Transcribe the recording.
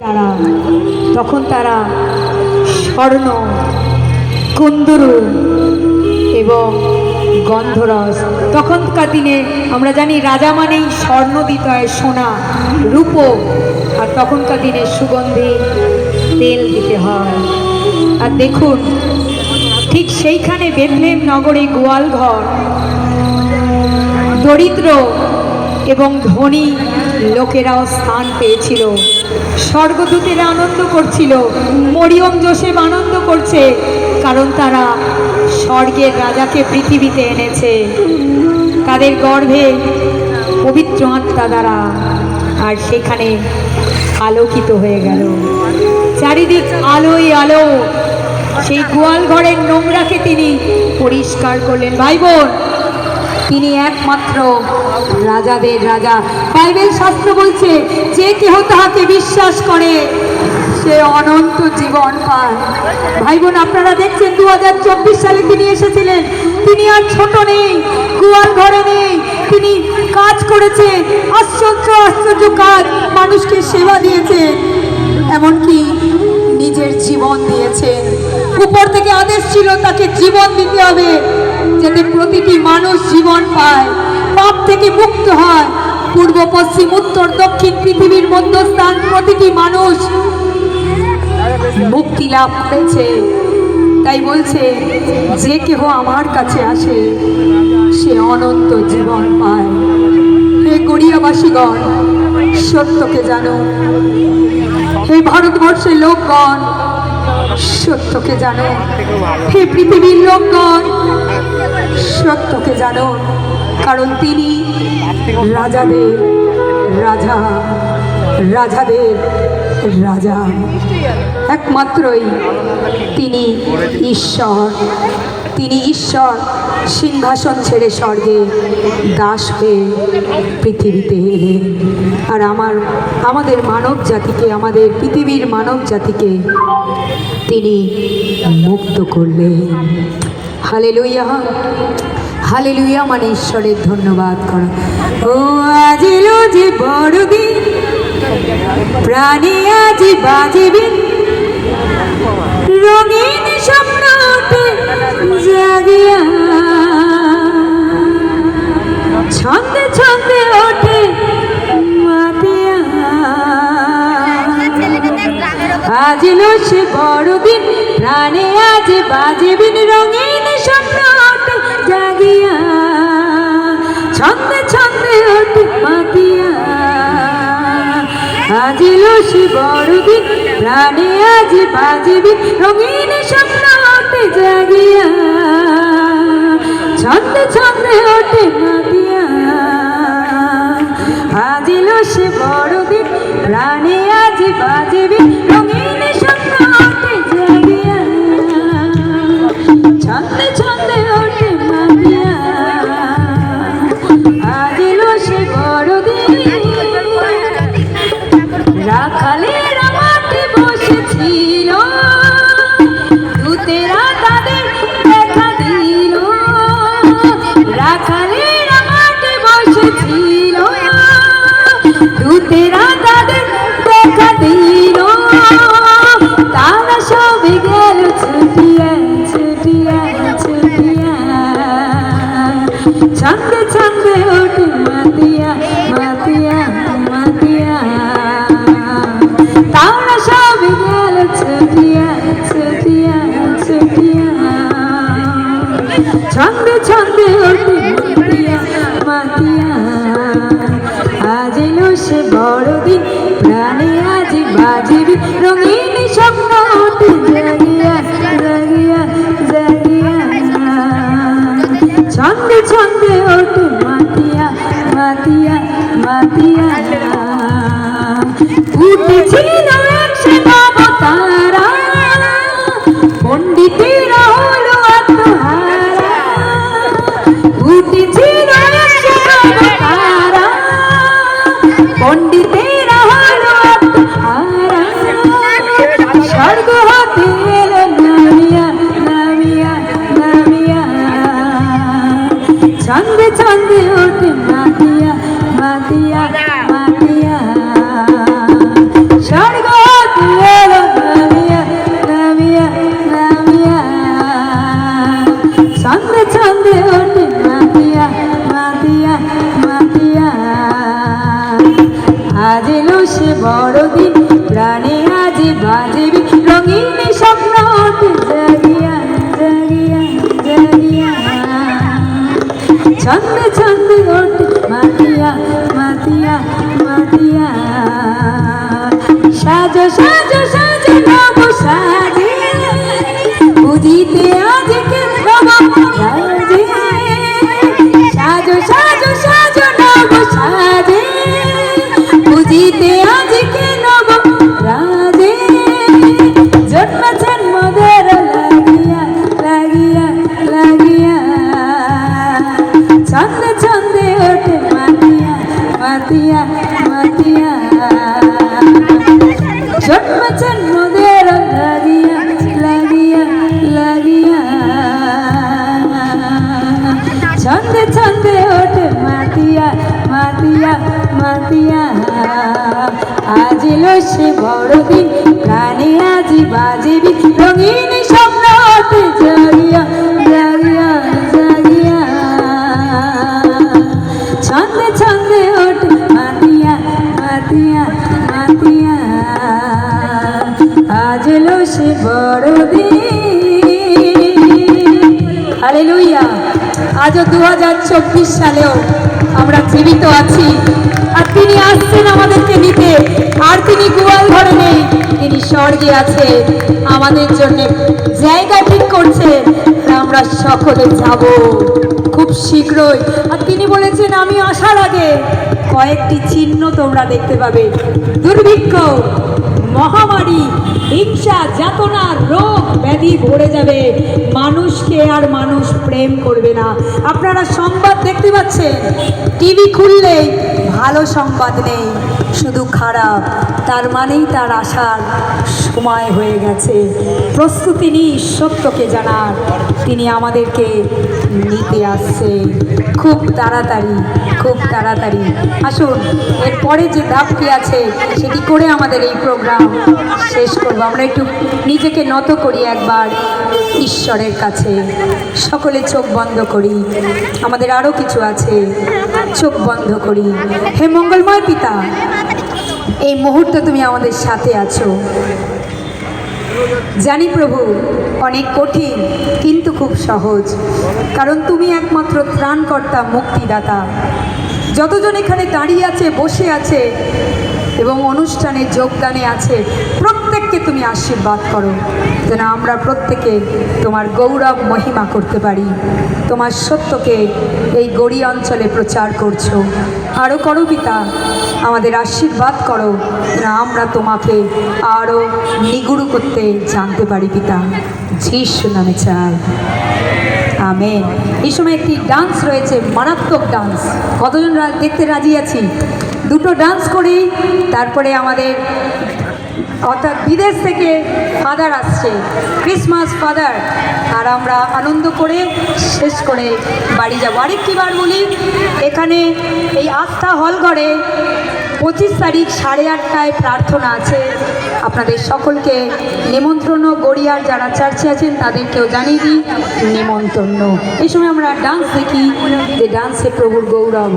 তারা, তখন তারা স্বর্ণ, কুন্দুরু এবং গন্ধরস তখনকার দিনে আমরা জানি রাজা মানেই স্বর্ণ দিতে হয় সোনা রূপো। আর তখনকার দিনে সুগন্ধি, তেল দিতে হয়। আর দেখুন, ঠিক সেইখানে বেথলেম নগরে গোয়ালঘর, দরিদ্র এবং ধনী লোকেরাও স্থান পেয়েছিল। স্বর্গদূতেরা আনন্দ করছিল, মরিয়ম জোসেফ আনন্দ করছে, কারণ তারা স্বর্গের রাজাকে পৃথিবীতে এনেছে। তাদের গর্ভে পবিত্র আত্মা দ্বারা আর সেখানে আলোকিত হয়ে গেল। চারিদিক আলোই আলো। সেই গোয়াল ঘরের নোংরাকে তিনি পরিষ্কার করলেন। ভাই বোন তিনি একমাত্র রাজাদের রাজা। বাইবেল শাস্ত্র বলছে, যে কেহ তাহাকে বিশ্বাস করে, সে অনন্ত জীবন পায়। ভাই বোন আপনারা দেখছেন দু হাজার চব্বিশ সালে তিনি এসেছিলেন। তিনি আর ছোট নেই গোয়াল ঘরে নেই। তিনি কাজ করেছে আশ্চর্য আশ্চর্য কাজ। মানুষকে সেবা দিয়েছে এমনকি নিজের জীবন দিয়েছেন। উপর থেকে আদেশ ছিল তাকে জীবন দিতে হবে, যাতে প্রতিটি মানুষ জীবন পায়। পাপ থেকে মুক্ত হয়। পূর্ব, পশ্চিম, উত্তর, দক্ষিণ পৃথিবীর মধ্যস্থান প্রতিটি মানুষ মুক্তি লাভ করেছে। তাই বলছে, যে কেহ আমার কাছে আসে, সে অনন্ত জীবন পায়। হে গড়িয়াবাসীগণ, সত্যকে জানো। হে ভারতবর্ষের লোকগণ সত্যকে জানো। হে পৃথিবীর লোকগণ, সত্যকে জানো, কারণ তিনি রাজাদের রাজা রাজাদের রাজা। একমাত্রই তিনি ঈশ্বর। তিনি ঈশ্বর, সিংহাসন ছেড়ে স্বর্গে দাস হয়ে পৃথিবীতে এলেন। আর আমার, আমাদের মানব জাতিকে, আমাদের পৃথিবীর মানব জাতিকে তিনি মুক্ত করলেন। হালে লইয়া হালে লইয়া মানে ঈশ্বরের ধন্যবাদ করা। ও আজিল যে বড়দিন প্রাণী আজি বাজিবিন সে বড়দিন, প্রাণে আজ বাজিবিন রঙিন স্বপ্ন জাগিয়া। ছন্দে ছন্দে ওঠে মাতিয়া। আজিল সে বড়দিন, প্রাণে আজ বাজিবি রঙিন স্বপ্ন জাগিয়া। ছন্দে আজিল সে বড়দিন, প্রাণে আজ বাজিবি রঙিন ছন্দে ওঠে মাতিয়া। আজ এলো সে বড়দিন, প্রাণে আজ বাজিবি রঙিন স্বপ্ন ওঠে জাগিয়া জাগিয়া জাগিয়া। ছন্দে ছন্দে ওঠে মাতিয়া মাতিয়া মাতিয়া। উঠেছিল স্বর্গ হতে এলো নামিয়া নামিয়া নামিয়া। ছন্দে ছন্দে ওঠে মাতিয়া মাতিয়া। ছন্দে চন্দ ওঠে মাতিয়া মাতিয়া মাতিয়া। সাজো সাজো সাজো নব সাজে। উদিতে আজকে নব ছন্দে ছন্দে ওঠে মাতিয়া মাতিয়া মাতিয়া। জন্মেছেন মদের লাগিয়া লাগিয়া লাগিয়া। ছন্দে ছন্দে ওঠে মাতিয়া মাতিয়া মাতিয়া। আজ এলো সে বড়দিন প্রাণে আজি বাজিবি রঙিন স্বপ্ন হতে জাগিয়া আজও দু সালেও আমরা জীবিত আছি। আর তিনি আসছেন আমাদেরকে নিতে। আর তিনি গোয়াল ঘরে নেই, তিনি স্বর্গে আছে। আমাদের জন্য জায়গা ঠিক করছে আমরা সকলে যাব খুব শীঘ্রই। আর তিনি বলেছেন, আমি আসার আগে কয়েকটি চিহ্ন তোমরা দেখতে পাবে। দুর্ভিক্ষ, মহামারী হিংসা, যাতনা, রোগ ব্যাধি ভরে যাবে। মানুষকে আর মানুষ প্রেম করবে না। আপনারা সংবাদ দেখতে পাচ্ছেন? টিভি খুললেই ভালো সংবাদ নেই, শুধু খারাপ। তার মানেই তার আসার সময় হয়ে গেছে। প্রস্তুতি নিই সত্যকে জানার তিনি আমাদেরকে নিতে আসছে। খুব তাড়াতাড়ি খুব তাড়াতাড়ি। আসুন, এরপরে যে ধাপটি আছে, সেটি করে আমাদের এই প্রোগ্রাম শেষ করব। আমরা একটু নিজেকে নত করি একবার ঈশ্বরের কাছে। সকলে চোখ বন্ধ করি। আমাদের আরও কিছু আছে। চোখ বন্ধ করি। হে মঙ্গলময় পিতা, এই মুহূর্তে তুমি আমাদের সাথে আছো। জানি প্রভু, অনেক কঠিন, কিন্তু খুব সহজ। কারণ তুমি একমাত্র ত্রাণকর্তা, মুক্তিদাতা। যতজন এখানে দাঁড়িয়ে আছে, বসে আছে এবং অনুষ্ঠানে যোগদানে আছে প্রত্যেককে তুমি আশীর্বাদ করো, যেন আমরা প্রত্যেকে তোমার গৌরব, মহিমা করতে পারি। তোমার সত্যকে এই গড়ি অঞ্চলে প্রচার করছ। আরও করো পিতা, আমাদের আশীর্বাদ করো, যেন আমরা তোমাকে আরও নিগুড়ু করতে জানতে পারি পিতা। যিশু নামে চাই। আমেন। এই সময় একটি ডান্স রয়েছে, মারাত্মক ডান্স। কতজন দেখতে রাজি আছি? দুটো ডান্স করি, তারপরে আমাদের অর্থাৎ বিদেশ থেকে ফাদার আসছে। ক্রিসমাস ফাদার আর আমরা আনন্দ করে শেষ করে বাড়ি যাব। আরেকটি বার বলি, এখানে এই আস্থা হল ঘরে পঁচিশ তারিখ সাড়ে আটটায় প্রার্থনা আছে। আপনাদের সকলকে নেমন্ত্রণ, গড়িয়ার যারা চার্চে আছেন তাদেরকেও জানিয়ে দিই নেমন্তন্ন এই সময় আমরা ডান্স দেখি। যে ডান্সে প্রভুর গৌরব।